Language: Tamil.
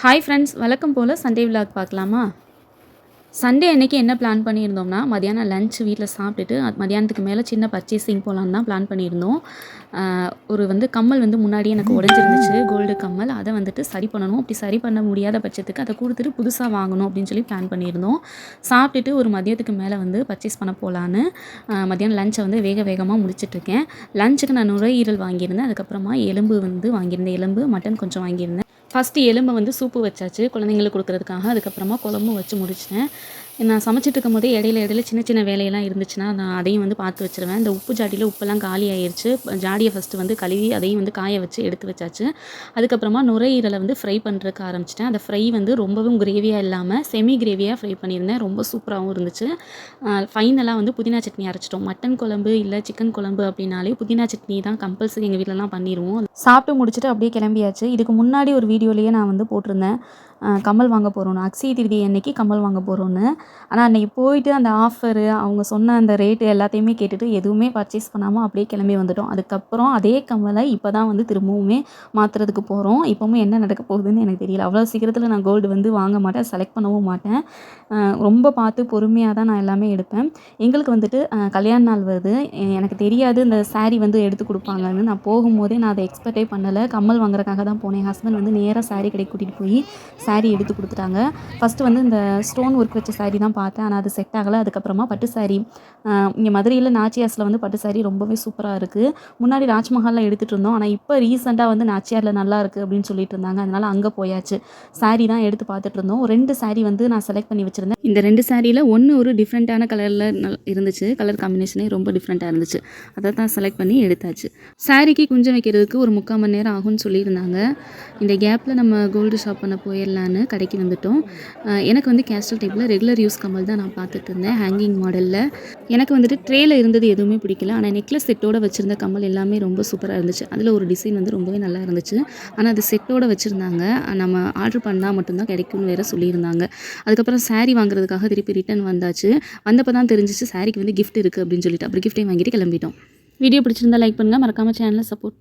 ஹாய் ஃப்ரெண்ட்ஸ் வழக்கம் போல் சண்டே விலாக் பார்க்கலாமா? சண்டே அன்னைக்கு என்ன பிளான் பண்ணியிருந்தோம்னா மதியானம் லஞ்ச் வீட்டில் சாப்பிட்டுட்டு அது மதியானத்துக்கு மேலே சின்ன பர்ச்சேசிங் போகலான்னு தான் பிளான் பண்ணியிருந்தோம். ஒரு வந்து கம்மல் வந்து முன்னாடி எனக்கு உடஞ்சிருந்துச்சு கோல்டு கம்மல். அதை வந்துட்டு சரி பண்ணணும். அப்படி சரி பண்ண முடியாத பட்சத்துக்கு அதை கொடுத்துட்டு புதுசாக வாங்கணும் அப்படின்னு சொல்லி பிளான் பண்ணியிருந்தோம். சாப்பிட்டுட்டு ஒரு மதியத்துக்கு மேலே வந்து பர்ச்சேஸ் பண்ண போகலான்னு மதியானம் லஞ்சை வந்து வேக வேகமாக முடிச்சிட்ருக்கேன் லஞ்சுக்கு நான் நுரையீரல் வாங்கியிருந்தேன். அதுக்கப்புறமா எலும்பு வந்து வாங்கியிருந்தேன். எலும்பு மட்டன் கொஞ்சம் வாங்கியிருந்தேன். ஃபஸ்ட்டு எலும்பை வந்து சூப்பு வச்சாச்சு குழந்தைங்களுக்கு கொடுக்குறதுக்காக. அதுக்கப்புறமா குழம்பும் வச்சு முடிச்சிட்டேன். நான் சமைச்சிட்டு இருக்கும் போதே இடையில இடையில சின்ன சின்ன வேலையெல்லாம் இருந்துச்சுன்னா நான் அதையும் வந்து பார்த்து வச்சுருவேன். இந்த உப்பு ஜாடியில் உப்பெல்லாம் காலி ஆயிடுச்சு ஜாடியை ஃபஸ்ட்டு வந்து கழுவி அதையும் வந்து காய வச்சு எடுத்து வச்சாச்சு. அதுக்கப்புறமா நுரையீரலை வந்து ஃப்ரை பண்ணுறதுக்கு ஆரம்பிச்சிட்டேன். அந்த ஃப்ரை வந்து ரொம்பவும் கிரேவியாக இல்லாமல் செமி கிரேவியாக ஃப்ரை பண்ணியிருந்தேன். ரொம்ப சூப்பராகவும் இருந்துச்சு. ஃபைனலாக வந்து புதினா சட்னி அரைச்சிட்டோம். மட்டன் குழம்பு இல்லை சிக்கன் குழம்பு அப்படின்னாலே புதினா சட்னி தான் கம்பல்சரி எங்கள் வீட்டிலலாம் பண்ணிடுவோம் சாப்பிட்டு முடிச்சுட்டு அப்படியே கிளம்பியாச்சு. இதுக்கு முன்னாடி ஒரு வீடியோலேயே நான் வந்து போட்டிருந்தேன். கம்மல் வாங்க போகிறோன்னு அக்ஷய திருதி அன்னைக்கு கம்மல் வாங்க போகிறோன்னு ஆனால் அன்றைக்கி போயிட்டு அந்த ஆஃபரு அவங்க சொன்ன அந்த ரேட்டு எல்லாத்தையுமே கேட்டுட்டு எதுவுமே பர்ச்சேஸ் பண்ணாமல் அப்படியே கிளம்பி வந்துட்டோம். அதுக்கப்புறம் அதே கம்மலை இப்போ தான் வந்து திரும்பவுமே மாற்றுறதுக்கு போகிறோம் இப்போவும் என்ன நடக்க போகுதுன்னு எனக்கு தெரியல. அவ்வளோ சீக்கிரத்தில் நான் கோல்டு வந்து வாங்க மாட்டேன் செலக்ட் பண்ணவும் மாட்டேன். ரொம்ப பார்த்து பொறுமையாக தான் நான் எல்லாமே எடுப்பேன். எங்களுக்கு வந்துட்டு கல்யாண நாள் வருது. எனக்கு தெரியாது இந்த சாரீ வந்து எடுத்து கொடுப்பாங்கன்னு. நான் போகும்போதே நான் அதை எக்ஸ்பெக்டே பண்ணலை. கம்மல் வாங்குறதுக்காக தான் போனேன். ஹஸ்பண்ட் வந்து நேராக சாரீ கடைக்கு கூட்டிகிட்டு போய் சாரீ எடுத்து கொடுத்துட்டாங்க. ஃபஸ்ட்டு வந்து இந்த ஸ்டோன் ஒர்க் வச்ச சாரீ தான் பார்த்தேன். ஆனால் அது செட் ஆகலை. அதுக்கப்புறமா பட்டு சாரீ இங்கே மதுரையில் நாச்சியாஸில் வந்து பட்டு சாரீ ரொம்பவே சூப்பராக இருக்குது முன்னாடி ராஜ்மஹாலில் எடுத்துகிட்டு இருந்தோம். ஆனால் இப்போ ரீசெண்டாக வந்து நாச்சியாரில் நல்லா இருக்குது அப்படின்னு சொல்லிட்டு இருந்தாங்க. அதனால் அங்கே போயாச்சு. சாரீ தான் எடுத்து பார்த்துட்டு இருந்தோம். ரெண்டு சாரீ வந்து நான் செலக்ட் பண்ணி வச்சுருந்தேன். இந்த ரெண்டு சாரியில் ஒன்று ஒரு டிஃப்ரெண்ட்டான கலரில் இருந்துச்சு. கலர் காம்பினேஷனே ரொம்ப டிஃப்ரெண்ட்டாக இருந்துச்சு. அதை தான் செலக்ட் பண்ணி எடுத்தாச்சு. சாரிக்கு குஞ்சம் வைக்கிறதுக்கு ஒரு முக்கால் மணி நேரம் ஆகும்னு சொல்லியிருந்தாங்க. இந்த கேப்பில் நம்ம கோல்டு ஷாப் பண்ண போயிடலான்னு கடைக்கு வந்துட்டோம். எனக்கு வந்து கேஸ்டல் டைப்பில் ரெகுலர் யூஸ் கம்மல் தான் நான் பார்த்துட்டு இருந்தேன் ஹேங்கிங் மாடலில் எனக்கு வந்துட்டு ட்ரேயில் இருந்தது எதுவுமே பிடிக்கல. ஆனால் நெக்லஸ் செட்டோட வச்சுருந்த கம்மல் எல்லாமே ரொம்ப சூப்பராக இருந்துச்சு. அதில் ஒரு டிசைன் வந்து ரொம்பவே நல்லா இருந்துச்சு. ஆனால் அது செட்டோட வச்சுருந்தாங்க. நம்ம ஆர்டர் பண்ணால் மட்டும்தான் கிடைக்கும்னு வேற சொல்லியிருந்தாங்க. அதுக்கப்புறம் saree வாங்குறதுக்காக திருப்பி ரிட்டன் வந்தாச்சு. வந்தப்போ தான் தெரிஞ்சிச்சு சாரிக்கு வந்து கிஃப்ட் இருக்குது அப்படின்னு சொல்லிட்டு. அப்புறம் கிஃப்டையும் வாங்கிட்டு கிளம்பிட்டோம். வீடியோ பிடிச்சிருந்தா லைக் பண்ணுங்கள் மறக்காமல் சேனலை சப்போர்ட்